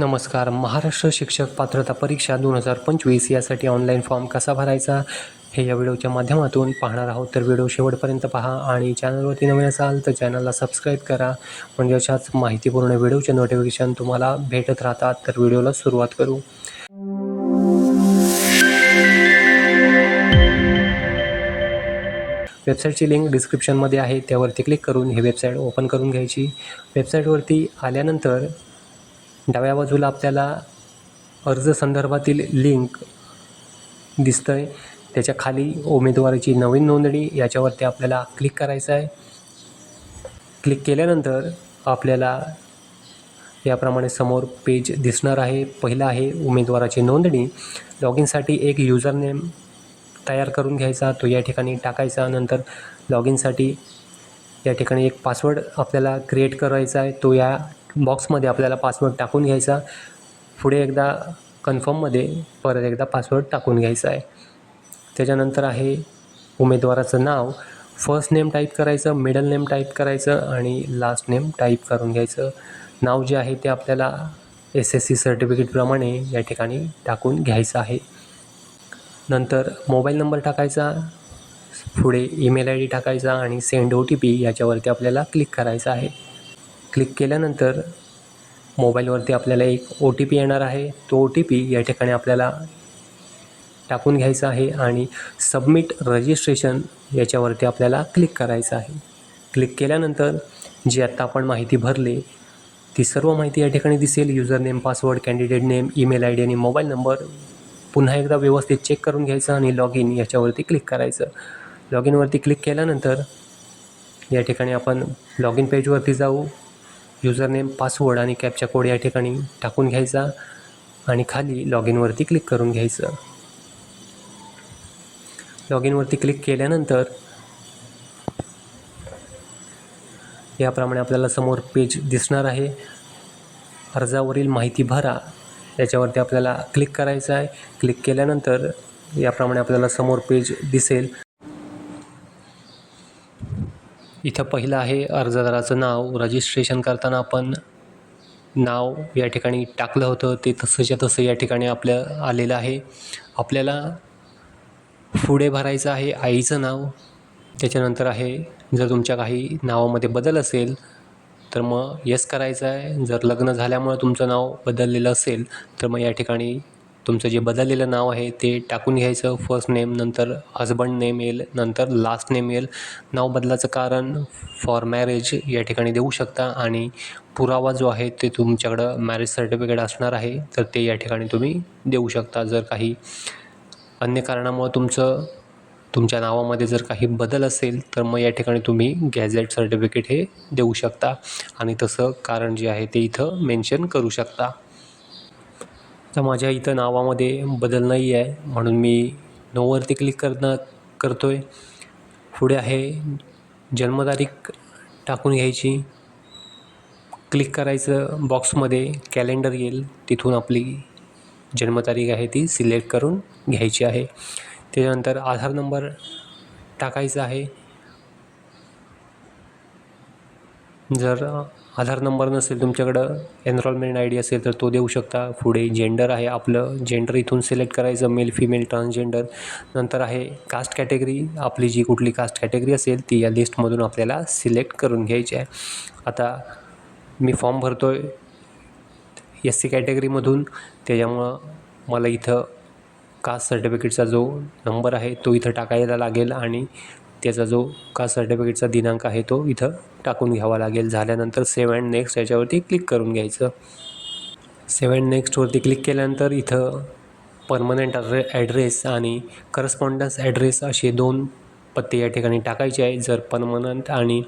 नमस्कार. महाराष्ट्र शिक्षक पात्रता परीक्षा दोन हजार पंचवीस यासाठी ऑनलाईन फॉर्म कसा भरायचा? हे या व्हिडिओच्या माध्यमातून पाहणार आहोत. तर व्हिडिओ शेवटपर्यंत पहा आणि चॅनलवरती नवीन असाल तर चॅनलला सबस्क्राईब करा. म्हणजे अशाच माहितीपूर्ण व्हिडिओचे नोटिफिकेशन तुम्हाला भेटत राहतात. तर व्हिडिओला सुरुवात करू. वेबसाईटची लिंक डिस्क्रिप्शनमध्ये आहे. त्यावरती क्लिक करून ही वेबसाईट ओपन करून घ्यायची. वेबसाईटवरती आल्यानंतर डाव्या बाजूला आपल्याला अर्ज संदर्भातील लिंक दिसतं आहे त्याच्याखाली उमेदवाराची नवीन नोंदणी याच्यावरती आपल्याला क्लिक करायचं आहे. क्लिक केल्यानंतर आपल्याला याप्रमाणे समोर पेज दिसणार आहे. पहिलं आहे उमेदवाराची नोंदणी. लॉग इनसाठी एक युजर नेम तयार करून घ्यायचा तो या ठिकाणी टाकायचा. नंतर लॉग इनसाठी या ठिकाणी एक पासवर्ड आपल्याला क्रिएट करायचा आहे. तो या बॉक्समध्ये आपल्याला पासवर्ड टाकून घ्यायचा. पुढे एकदा कन्फर्ममध्ये परत एकदा पासवर्ड टाकून घ्यायचा आहे. त्याच्यानंतर आहे उमेदवाराचं नाव. फर्स्ट नेम टाईप करायचं मिडल नेम टाईप करायचं आणि लास्ट नेम टाईप करून घ्यायचं. नाव जे आहे ते आपल्याला एस एस सी सर्टिफिकेटप्रमाणे या ठिकाणी टाकून घ्यायचं आहे. नंतर मोबाईल नंबर टाकायचा पुढे ईमेल आय डी टाकायचा आणि सेंड ओ टी पी याच्यावरती आपल्याला क्लिक करायचं आहे. क्लिक केल्यानंतर मोबाईलवरती आपल्याला एक ओ टी पी येणार आहे. तो ओ टी पी या ठिकाणी आपल्याला टाकून घ्यायचा आहे आणि सबमिट रजिस्ट्रेशन याच्यावरती आपल्याला क्लिक करायचं आहे. क्लिक केल्यानंतर जी आत्ता आपण माहिती भरली ती सर्व माहिती या ठिकाणी दिसेल. User name password candidate name email I D आणि मोबाईल नंबर पुन्हा एकदा व्यवस्थित चेक करून घ्यायचं आणि लॉग इन याच्यावरती क्लिक करायचं. लॉग इनवरती क्लिक केल्यानंतर या ठिकाणी आपण लॉग इन पेजवरती जाऊ. युजरनेम पासवर्ड आणि कॅपचा कोड या ठिकाणी टाकून घ्यायचा आणि खाली लॉग इनवरती क्लिक करून घ्यायचं. लॉग इनवरती क्लिक केल्यानंतर याप्रमाणे आपल्याला समोर पेज दिसणार आहे. अर्जावरील माहिती भरा. याच्यावरती आपल्याला क्लिक करायचं आहे. क्लिक केल्यानंतर याप्रमाणे आपल्याला समोर पेज दिसेल. इथं पहिलं आहे अर्जदाराचं नाव. रजिस्ट्रेशन करताना आपण नाव या ठिकाणी टाकलं होतं. ते तसंच्या तसं या ठिकाणी आपलं आलेलं आहे. आपल्याला पुढे भरायचं आहे आईचं नाव. त्याच्यानंतर आहे जर तुमच्या काही नावामध्ये बदल असेल तर मग येस करायचं आहे. जर लग्न झाल्यामुळं तुमचं नाव बदललेलं असेल तर मग या ठिकाणी तुमचं जे बदललेलं नाव आहे ते टाकून घ्यायचं. फर्स्ट नेम नंतर हजबंड नेम येईल नंतर लास्ट नेम येईल. नाव बदलाचं कारण फॉर मॅरेज या ठिकाणी देऊ शकता आणि पुरावा जो आहे ते तुमच्याकडं मॅरेज सर्टिफिकेट असणार आहे तर ते या ठिकाणी तुम्ही देऊ शकता. जर काही अन्य कारणामुळं तुमचं तुमच्या नावामध्ये जर काही बदल असेल तर मग या ठिकाणी तुम्ही गॅझेट सर्टिफिकेट हे देऊ शकता. आणि तसं कारण जे आहे ते इथं मेन्शन करू शकता. तर माझ्या इथं नावामध्ये बदल नाही आहे म्हणून मी नोवरती क्लिक करणं करतो आहे पुढे आहे जन्मतारीख टाकून घ्यायची. क्लिक करायचं बॉक्समध्ये कॅलेंडर येईल. तिथून आपली जन्मतारीख आहे ती सिलेक्ट करून घ्यायची आहे. त्याच्यानंतर आधार नंबर टाकायचा आहे. जर आधार नंबर नसेल तुमच्याकडं एनरोलमेंट आय डी असेल तर तो देऊ शकता. पुढे जेंडर आहे आपलं. जेंडर इथून सिलेक्ट करायचं मेल फिमेल ट्रान्सजेंडर नंतर आहे कास्ट कॅटेगरी आपली जी कुठली कास्ट कॅटेगरी असेल ती या लिस्टमधून आपल्याला सिलेक्ट करून घ्यायची आहे. आता मी फॉर्म भरतो आहे एस सी कॅटेगरीमधून त्याच्यामुळं मला इथं कास्ट सर्टिफिकेटचा जो नंबर आहे तो इथं टाकायला लागेल आणि त्याचा जो कास्ट सर्टिफिकेटचा दिनांक आहे तो इथं टाकून घ्यावा लागेल. झाल्यानंतर सेव्ह अँड नेक्स्ट याच्यावरती क्लिक करून घ्यायचं. सेव्ह अँड नेक्स्टवरती क्लिक केल्यानंतर इथं परमनंट ॲड्रे ॲड्रेस आणि करस्पॉन्डन्स ॲड्रेस असे दोन पत्ते या ठिकाणी टाकायचे आहे जर परमनंट आणि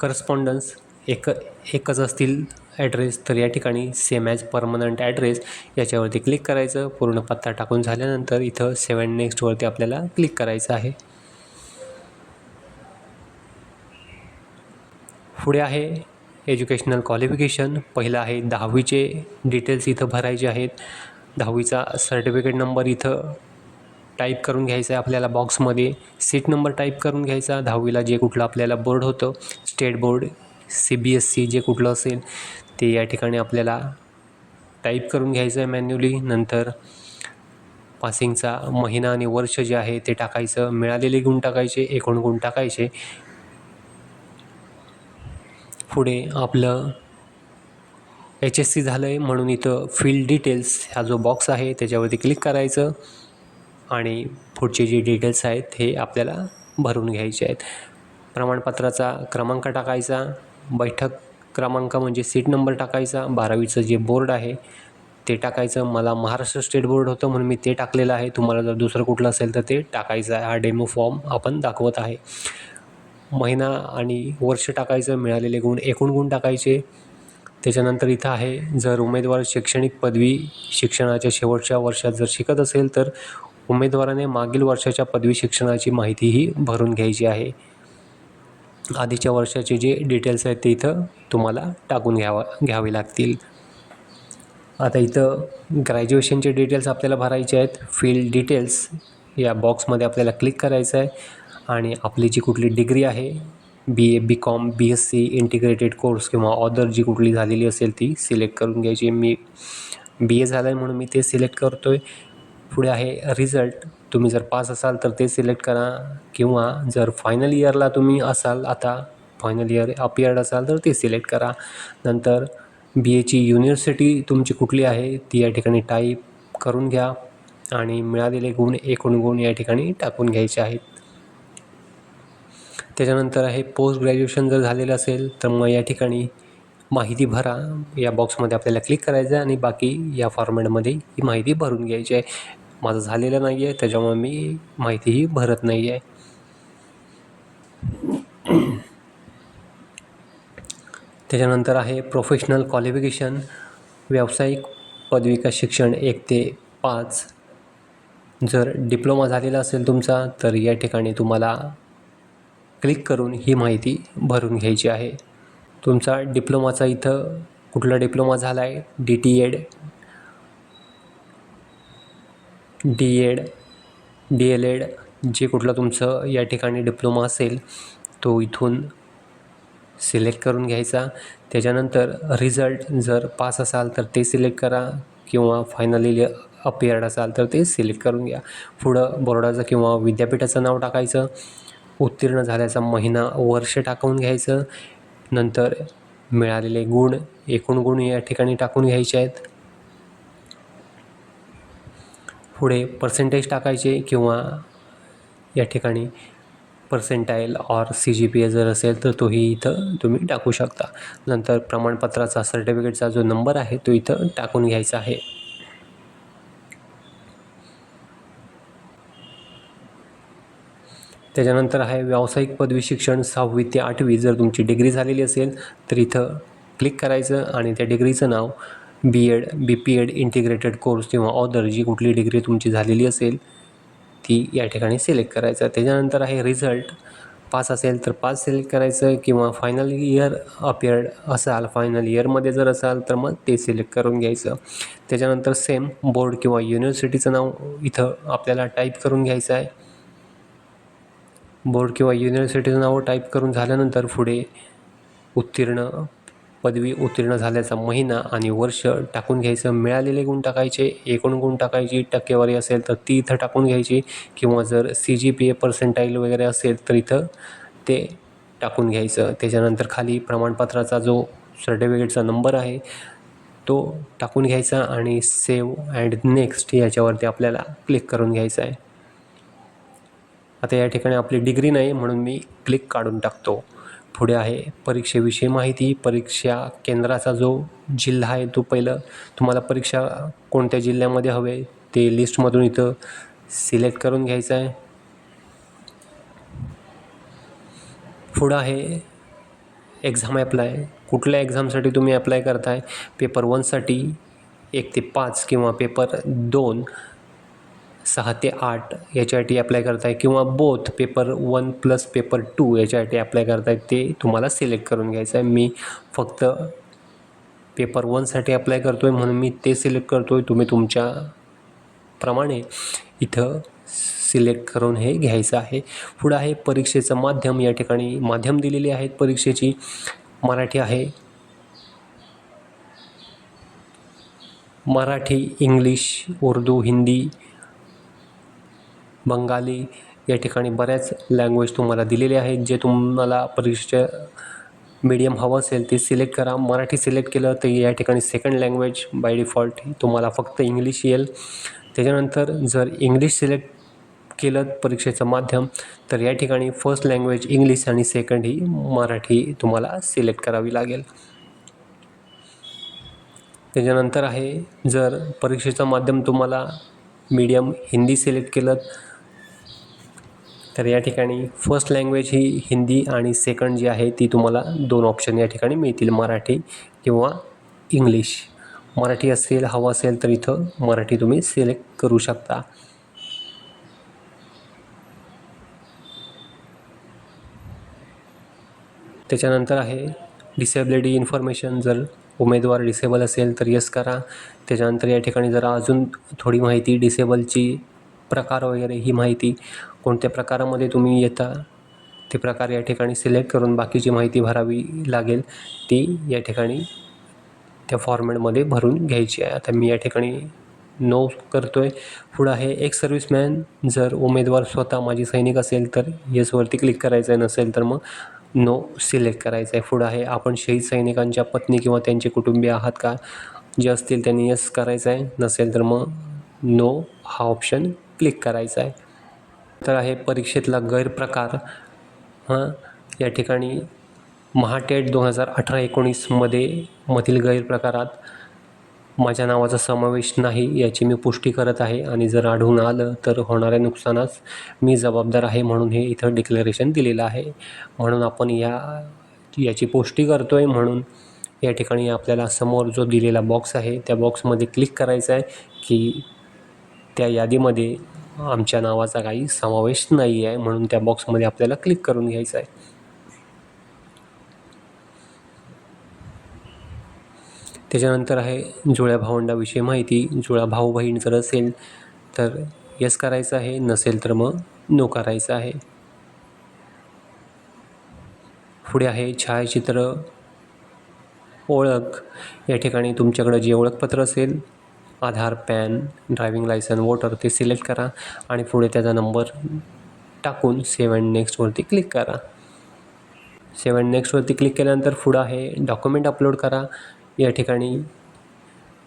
करस्पॉन्डन्स एक एकच असतील ॲड्रेस तर या ठिकाणी सेम ॲज परमनंट ॲड्रेस याच्यावरती क्लिक करायचं. पूर्ण पत्ता टाकून झाल्यानंतर इथं सेव्हन नेक्स्टवरती आपल्याला क्लिक करायचं आहे. पुढे आहे एज्युकेशनल क्वालिफिकेशन पहिलं आहे दहावीचे डिटेल्स इथं भरायचे आहेत. दहावीचा सर्टिफिकेट नंबर इथं टाईप करून घ्यायचा आहे आपल्याला बॉक्समध्ये सीट नंबर टाईप करून घ्यायचा. दहावीला जे कुठलं आपल्याला बोर्ड होतं state board C B S C जे कुठलं असेल ते या ठिकाणी आपल्याला टाईप करून घ्यायचं आहे मॅन्युअली नंतर पासिंगचा महिना आणि वर्ष जे आहे ते टाकायचं. मिळालेले गुण टाकायचे एकूण गुण टाकायचे. पुढे आपलं एच एस सी झालं आहे म्हणून इथं फील्ड डिटेल्स हा जो बॉक्स आहे त्याच्यावरती क्लिक करायचं आणि पुढचे जे डिटेल्स आहेत हे आपल्याला भरून घ्यायचे आहेत. प्रमाणपत्राचा क्रमांक टाकायचा बैठक क्रमांक म्हणजे सीट नंबर टाकायचा बारावीचं जे बोर्ड आहे ते टाकायचं. मला महाराष्ट्र स्टेट बोर्ड होतं म्हणून मी ते टाकलेलं आहे. तुम्हाला जर दुसरं कुठलं असेल तर ते टाकायचं आहे. हा डेमो फॉर्म आपण दाखवत आहे. महिना आणि वर्ष टाकायचं मिळालेले गुण एकूण गुण टाकायचे. त्याच्यानंतर इथं आहे जर उमेदवार शैक्षणिक पदवी शिक्षणाच्या शेवटच्या वर्षात जर शिकत असेल तर उमेदवाराने मागील वर्षाच्या पदवी शिक्षणाची माहितीही भरून घ्यायची आहे. आधीच्या वर्षाचे जे डिटेल्स आहेत ते इथं तुम्हाला टाकून घ्यावा घ्यावे लागतील. आता इथं ग्रॅज्युएशनचे डिटेल्स आपल्याला भरायचे आहेत. फील्ड डिटेल्स या बॉक्समध्ये आपल्याला क्लिक करायचं आहे. आणि आपली जी कुठली डिग्री आहे B A B com B S C integrated course किंवा ऑदर जी कुठली झालेली असेल ती सिलेक्ट करून घ्यायची. मी बी ए झालं आहे म्हणून मी ते सिलेक्ट करतो आहे पुढे आहे रिझल्ट तुम्ही जर पास असाल तर ते सिलेक्ट करा. किंवा जर फायनल इयरला तुम्ही असाल आता फायनल इयर अपियर्ड असाल तर ते सिलेक्ट करा. नंतर बी एची युनिव्हर्सिटी तुमची कुठली आहे ती या ठिकाणी टाईप करून घ्या. आणि मिळालेले गुण एकूण गुण या ठिकाणी टाकून घ्यायचे आहेत. त्याच्यानंतर आहे पोस्ट ग्रॅज्युएशन जर झालेलं असेल तर मग या ठिकाणी माहिती भरा. या बॉक्समध्ये आपल्याला क्लिक करायचं आहे आणि बाकी या फॉर्मॅटमध्ये ही माहिती भरून घ्यायची आहे. माझं झालेलं नाही आहे त्याच्यामुळे मी माहितीही भरत नाही आहे त्याच्यानंतर आहे प्रोफेशनल क्वालिफिकेशन व्यावसायिक पदविका शिक्षण एक ते पाच. जर डिप्लोमा झालेला असेल तुमचा तर या ठिकाणी तुम्हाला क्लिक करून ही माहिती भरून घ्यायची आहे. तुमचा डिप्लोमाचा इथं कुठला डिप्लोमा झाला आहे D T Ed D Ed D L Ed जे कुठलं तुमचं या ठिकाणी डिप्लोमा असेल तो इथून सिलेक्ट करून घ्यायचा. त्याच्यानंतर रिझल्ट जर पास असाल तर ते सिलेक्ट करा किंवा फायनली अपियर्ड असाल तर ते सिलेक्ट करून घ्या. पुढं बोर्डाचं किंवा विद्यापीठाचं नाव टाकायचं. उत्तीर्ण झाल्याचा महिना वर्ष टाकून घ्यायचं. नंतर मिळालेले गुण एकूण गुण या ठिकाणी टाकून घ्यायचे आहेत. पुढे पर्सेंटेज टाकायचे किंवा या ठिकाणी percentile or C G P A जर असेल तर तोही इथं तुम्ही टाकू शकता. नंतर प्रमाणपत्राचा सर्टिफिकेटचा जो नंबर आहे तो इथं टाकून घ्यायचा आहे. त्याच्यानंतर आहे व्यावसायिक पदवी शिक्षण सहावी ते आठवी. जर तुमची डिग्री झालेली असेल तर इथं क्लिक करायचं आणि त्या डिग्रीचं नाव B Ed B P Ed integrated course किंवा ऑदर जी कुठली डिग्री तुमची झालेली असेल ती या ठिकाणी सिलेक्ट करायचं. त्याच्यानंतर आहे रिझल्ट पास असेल तर पास सिलेक्ट करायचं किंवा फायनल इयर अपियर्ड असाल फायनल इयरमध्ये जर असाल तर मग ते सिलेक्ट करून घ्यायचं. त्याच्यानंतर सेम बोर्ड किंवा युनिव्हर्सिटीचं नाव इथं आपल्याला टाईप करून घ्यायचं आहे. बोर्ड किंवा युनिव्हर्सिटीचं नावं टाईप करून झाल्यानंतर पुढे उत्तीर्ण पदवी उत्तीर्ण झाल्याचा महिना आणि वर्ष टाकून घ्यायचं. मिळालेले गुण टाकायचे एकूण गुण टाकायची टक्केवारी असेल तर ती इथं टाकून घ्यायची किंवा जर C G P A percentile वगैरे असेल तर इथं ते टाकून घ्यायचं. त्याच्यानंतर खाली प्रमाणपत्राचा जो सर्टिफिकेटचा नंबर आहे तो टाकून घ्यायचा आणि सेव्ह अँड नेक्स्ट याच्यावरती आपल्याला क्लिक करून घ्यायचं आहे. आता या ठिकाणी आपली डिग्री नाही म्हणून मी क्लिक काढून टाकतो. पुढे आहे परीक्षेविषयी माहिती. परीक्षा केंद्राचा जो जिल्हा आहे तो पहिलं तुम्हाला परीक्षा कोणत्या जिल्ह्यामध्ये हवे ते लिस्टमधून इथं सिलेक्ट करून घ्यायचं आहे. पुढं आहे एक्झाम ॲप्लाय कुठल्या एक्झामसाठी तुम्ही अप्लाय करताय? पेपर वनसाठी एक ते पाच किंवा पेपर दोन सहा ते आठ याच्यासाठी अप्लाय करताय किंवा both paper one plus paper two याच्यासाठी अप्लाय करताय ते तुम्हाला सिलेक्ट करून घ्यायचं आहे. मी फक्त पेपर वनसाठी अप्लाय करतो आहे म्हणून मी ते सिलेक्ट करतो आहे तुम्ही तुमच्या प्रमाणे इथं सिलेक्ट करून हे घ्यायचं आहे. पुढं आहे परीक्षेचं माध्यम. या ठिकाणी माध्यम दिलेली आहेत परीक्षेची. मराठी आहे. मराठी इंग्लिश उर्दू हिंदी बंगाली या ठिकाणी बऱ्याच लँग्वेज तुम्हाला दिलेले आहेत जे तुम्हाला परीक्षेच्या मीडियम हवं असेल ते सिलेक्ट करा. मराठी सिलेक्ट केलं तर या ठिकाणी सेकंड लँग्वेज बाय डिफॉल्ट तुम्हाला फक्त इंग्लिश येईल. त्याच्यानंतर जर इंग्लिश सिलेक्ट केलं परीक्षेचं माध्यम तर या ठिकाणी फर्स्ट लँग्वेज इंग्लिश आणि सेकंड ही मराठी तुम्हाला सिलेक्ट करावी लागेल. त्याच्यानंतर आहे जर परीक्षेचं माध्यम तुम्हाला मीडियम हिंदी सिलेक्ट केलं तर या ठिकाणी फर्स्ट लँग्वेज ही हिंदी आणि सेकंड जी आहे ती तुम्हाला दोन ऑप्शन या ठिकाणी मिळतील. मराठी किंवा इंग्लिश मराठी असेल हवं असेल तर इथं मराठी तुम्ही सिलेक्ट करू शकता. त्याच्यानंतर आहे डिसेबिलिटी इन्फॉर्मेशन जर उमेदवार डिसेबल असेल तर यस करा. त्याच्यानंतर या ठिकाणी जरा अजून थोडी माहिती डिसेबलची प्रकार वगैरे ही माहिती. कोणत्या प्रकारामध्ये तुम्ही येता ते प्रकार या ठिकाणी सिलेक्ट करून बाकीची माहिती भरावी लागेल ती या ठिकाणी त्या फॉर्मॅटमध्ये भरून घ्यायची आहे. आता मी या ठिकाणी नो करतो आहे पुढं आहे एक सर्व्हिसमॅन जर उमेदवार स्वतः माझी सैनिक असेल तर येसवरती क्लिक करायचं आहे नसेल तर मग नो सिलेक्ट करायचं आहे पुढं आहे आपण शहीद सैनिकांच्या पत्नी किंवा त्यांचे कुटुंबीय आहात का? जे असतील त्यांनी यस करायचं आहे नसेल तर मग नो हा ऑप्शन क्लिक करायचा आहे तर आहे परीक्षेतला गैरप्रकार हां? या ठिकाणी महाटेट दोन हजार अठरा एकोणीसमध्ये मधील गैरप्रकारात माझ्या नावाचा समावेश नाही याची मी पुष्टी करत आहे आणि जर आढळून आलं तर होणाऱ्या नुकसानास मी जबाबदार आहे म्हणून हे इथं डिक्लेरेशन दिलेलं आहे. म्हणून आपण या याची पुष्टी करतो आहे म्हणून या ठिकाणी आपल्याला समोर जो दिलेला बॉक्स आहे त्या बॉक्समध्ये क्लिक करायचा आहे की त्या यादीमध्ये आमच्या नावाचा काही समावेश नाही आहे म्हणून त्या बॉक्समध्ये आपल्याला क्लिक करून घ्यायचं आहे. त्याच्यानंतर आहे जुळ्या भावंडाविषयी माहिती. जुळा भाऊ बहीण जर असेल तर यस करायचं आहे नसेल तर मग नो करायचं आहे. पुढे आहे छायाचित्र ओळख. या ठिकाणी तुमच्याकडं जे ओळखपत्र असेल Aadhaar PAN driving licence voter ते सिलेक्ट करा आणि पुढे त्याचा नंबर टाकून सेव्ह अँड नेक्स्टवरती क्लिक करा. सेव्ह अँड नेक्स्टवरती क्लिक केल्यानंतर पुढं आहे डॉक्युमेंट अपलोड करा. या ठिकाणी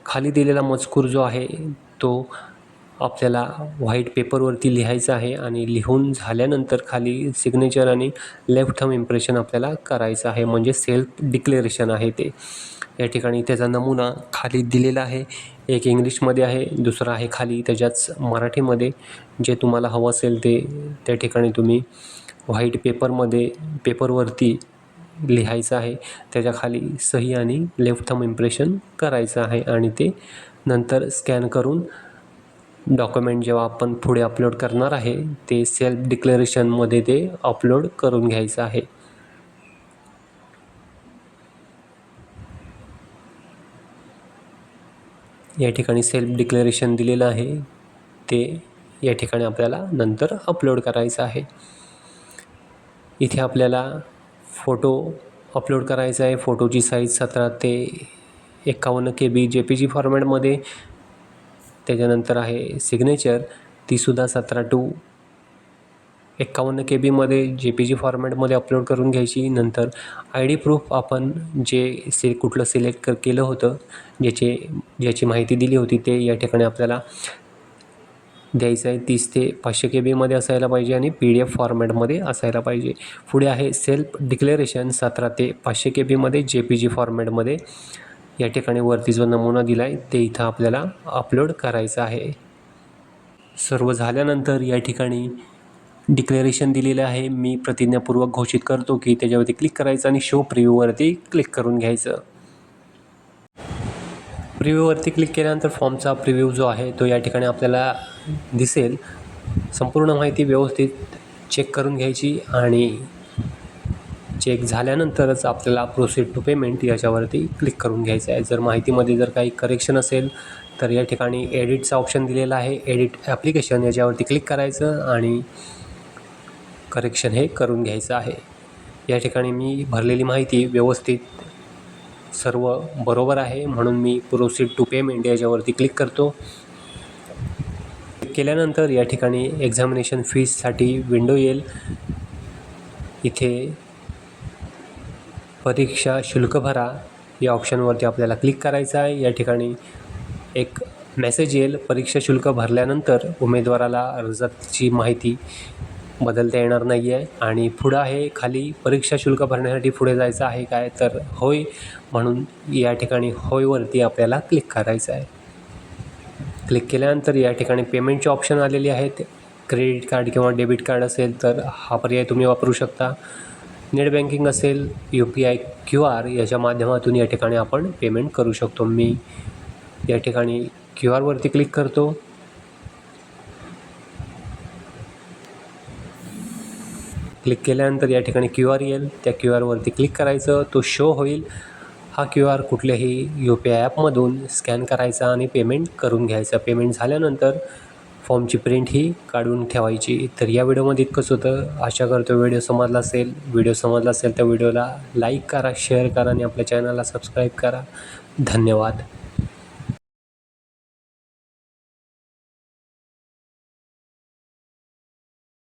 खाली दिलेला मजकूर जो आहे तो आपल्याला व्हाईट पेपरवरती लिहायचा आहे आणि लिहून झाल्यानंतर खाली सिग्नेचर आणि लेफ्ट थम इम्प्रेशन आपल्याला करायचं आहे. म्हणजे सेल्फ डिक्लेरेशन आहे ते. या ठिकाणी त्याचा नमुना खाली दिलेला आहे. एक इंग्लिशमध्ये आहे दुसरा आहे खाली. त्याच्याच मराठीमध्ये जे तुम्हाला हवं असेल ते त्या ठिकाणी तुम्ही व्हाईट पेपरमध्ये पेपरवरती लिहायचं आहे. त्याच्याखाली सही आणि लेफ्ट थम इम्प्रेशन करायचं आहे आणि ते नंतर स्कॅन करून डॉक्युमेंट जेव्हा आपण पुढे अपलोड करणार आहे ते सेल्फ डिक्लेरेशनमध्ये ते अपलोड करून घ्यायचं आहे. या ठिकाणी सेल्फ डिक्लेरेशन दिलेलं आहे. ते या ठिकाणी आपल्याला नंतर अपलोड करायचं आहे. इथे आपल्याला फोटो अपलोड करायचा आहे. फोटोची साईज सतरा ते एकावन्न के बी जे पी जी फॉर्मॅटमध्ये त्याच्यानंतर आहे सिग्नेचर तीसुद्धा सतरा टू एक्कावन्न के बीमध्ये जे पी जी फॉर्मॅटमध्ये अपलोड करून घ्यायची. नंतर आय डी प्रूफ आपण जे से कुठलं सिलेक्ट क केलं होतं ज्याचे ज्याची माहिती दिली होती ते या ठिकाणी आपल्याला द्यायचं आहे. तीस ते पाचशे के बीमध्ये असायला पाहिजे आणि पी डी एफ फॉर्मॅटमध्ये असायला पाहिजे. पुढे आहे सेल्फ डिक्लेरेशन सतरा ते पाचशे के बीमध्ये जे पी जी फॉर्मॅटमध्ये या ठिकाणी वरती जो नमुना दिला आहे ते इथं आपल्याला अपलोड करायचं आहे. सर्व झाल्यानंतर या ठिकाणी डिक्लेरेशन दिलेलं आहे. मी प्रतिज्ञापूर्वक घोषित करतो की त्याच्यावरती क्लिक करायचं आणि शो प्रिव्ह्यूवरती क्लिक करून घ्यायचं. प्रिव्ह्यूवरती क्लिक केल्यानंतर फॉर्मचा प्रिव्ह्यू जो आहे तो या ठिकाणी आपल्याला दिसेल. संपूर्ण माहिती व्यवस्थित चेक करून घ्यायची आणि चेक झाल्यानंतरच आपल्याला प्रोसीड टू पेमेंट याच्यावरती क्लिक करून घ्यायचं आहे. जर माहितीमध्ये जर काही करेक्शन असेल तर या ठिकाणी एडिटचा ऑप्शन दिलेला आहे. एडिट ॲप्लिकेशन याच्यावरती क्लिक करायचं आणि करेक्शन हे करून घ्यायचं आहे. या ठिकाणी मी भरलेली माहिती व्यवस्थित सर्व बरोबर आहे म्हणून मी प्रोसीड टू पेमेंट याच्यावरती क्लिक करतो. क्लिक केल्यानंतर या ठिकाणी एक्झामिनेशन फीजसाठी विंडो येईल. इथे परीक्षा शुल्क भरा. या ऑप्शनवरती आपल्याला क्लिक करायचं आहे. या ठिकाणी एक मेसेज येईल. परीक्षा शुल्क भरल्यानंतर उमेदवाराला अर्जाची माहिती बदलता येणार नाही आहे. आणि पुढं आहे खाली परीक्षा शुल्क भरण्यासाठी पुढे जायचं आहे काय? तर होय म्हणून या ठिकाणी होयवरती आपल्याला क्लिक करायचं आहे. क्लिक केल्यानंतर या ठिकाणी पेमेंटचे ऑप्शन आलेले आहेत. क्रेडिट कार्ड किंवा डेबिट कार्ड असेल तर हा पर्याय तुम्ही वापरू शकता. नेट बँकिंग असेल U P I Q R याच्या माध्यमातून या ठिकाणी आपण पेमेंट करू शकतो. मी या ठिकाणी क्यू आरवरती क्लिक करतो. क्लिक केल्यानंतर या ठिकाणी क्यू आर येईल. त्या क्यू आरवरती क्लिक करायचं. तो शो होईल. हा क्यू आर कुठल्याही यू पी आय ॲपमधून स्कॅन करायचा आणि पेमेंट करून घ्यायचा. पेमेंट झाल्यानंतर फॉर्मची प्रिंट ही काढून ठेवायची. तर या व्हिडिओमध्ये इतकंच होतं. आशा करतो व्हिडिओ समजला असेल. व्हिडिओ समजला असेल तर व्हिडिओला लाईक करा शेअर करा आणि आपल्या चॅनलला सबस्क्राईब करा. धन्यवाद.